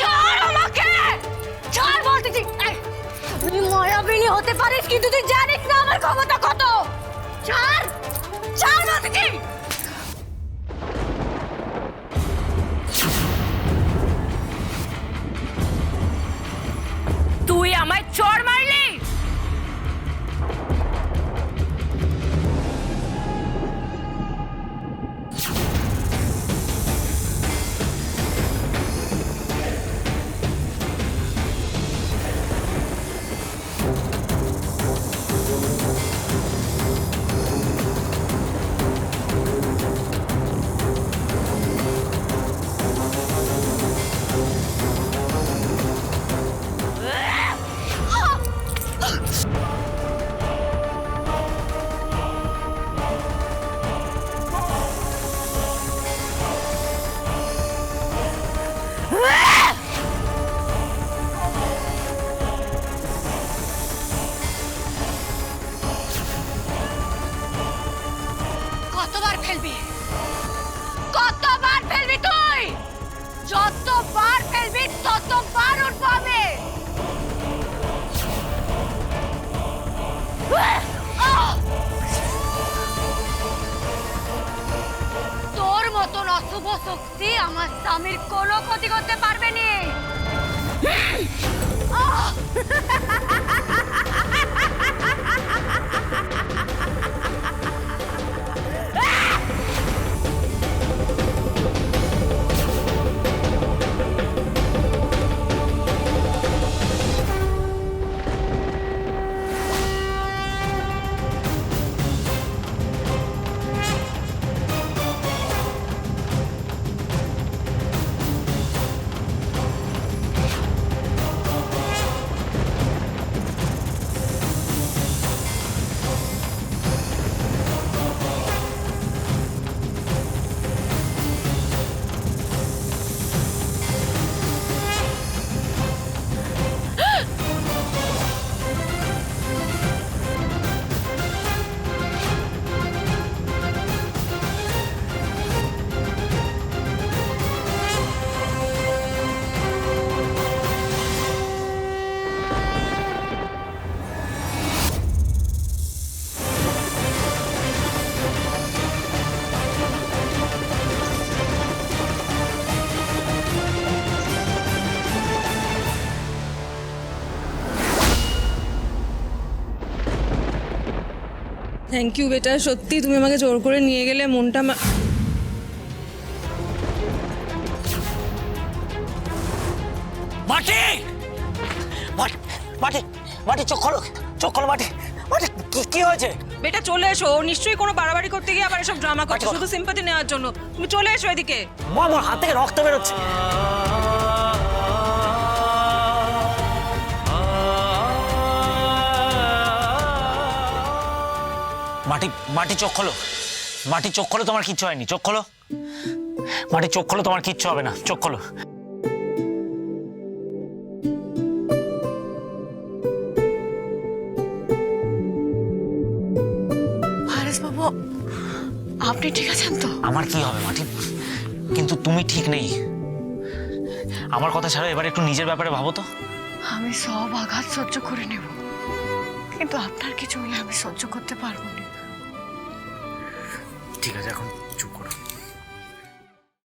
ছাড় আমাকে! ছাড় বলতেছি। তুই মায়াবিনী হতে পারিস কিন্তু তুই জানিস না আমার ক্ষমতা ফেলবি। কতবার ফেলবি তুই? যতবার ফেলবি, ততবার উঠবো আমি। তোর মতন অশুভ শক্তি আমার স্বামীর কোনো থ্যাংক ইউ বেটা। সত্যি তুমি আমাকে জোর করে নিয়ে গেলে মনটা মাটি মাটি মাটি চোখ খোলো চোখ খোলো মাটি মাটি কি কি হয়েছে? বেটা চলে এসো। ও নিশ্চয়ই কোনো বাড়াবাড়ি করতে গিয়ে আবার এসব ড্রামা করছে। শুধু সিম্পাতি নেওয়ার জন্য। তুমি চলে এসো এদিকে। মা আমার হাত থেকে রক্ত বেরোচ্ছে। মাটি মাটি চোখ খোলো। মাটি চোখ খোলো তোমার কিচ্ছু হয়নি। চোখ খোলো। মাটি চোখ খোলো তোমার কিচ্ছু হবে না। চোখ খোলো। বাবু আপনি ঠিক আছেন তো? আমার কি হবে মাটি? কিন্তু তুমি ঠিক নেই। আমার কথা ছাড়া এবার একটু নিজের ব্যাপারে ভাবো তো। আমি সব আঘাত সহ্য করে নেব। কিন্তু আপনার কিছু হলে আমি সহ্য করতে পারব না। ঠিক আছে এখন চুপ করো।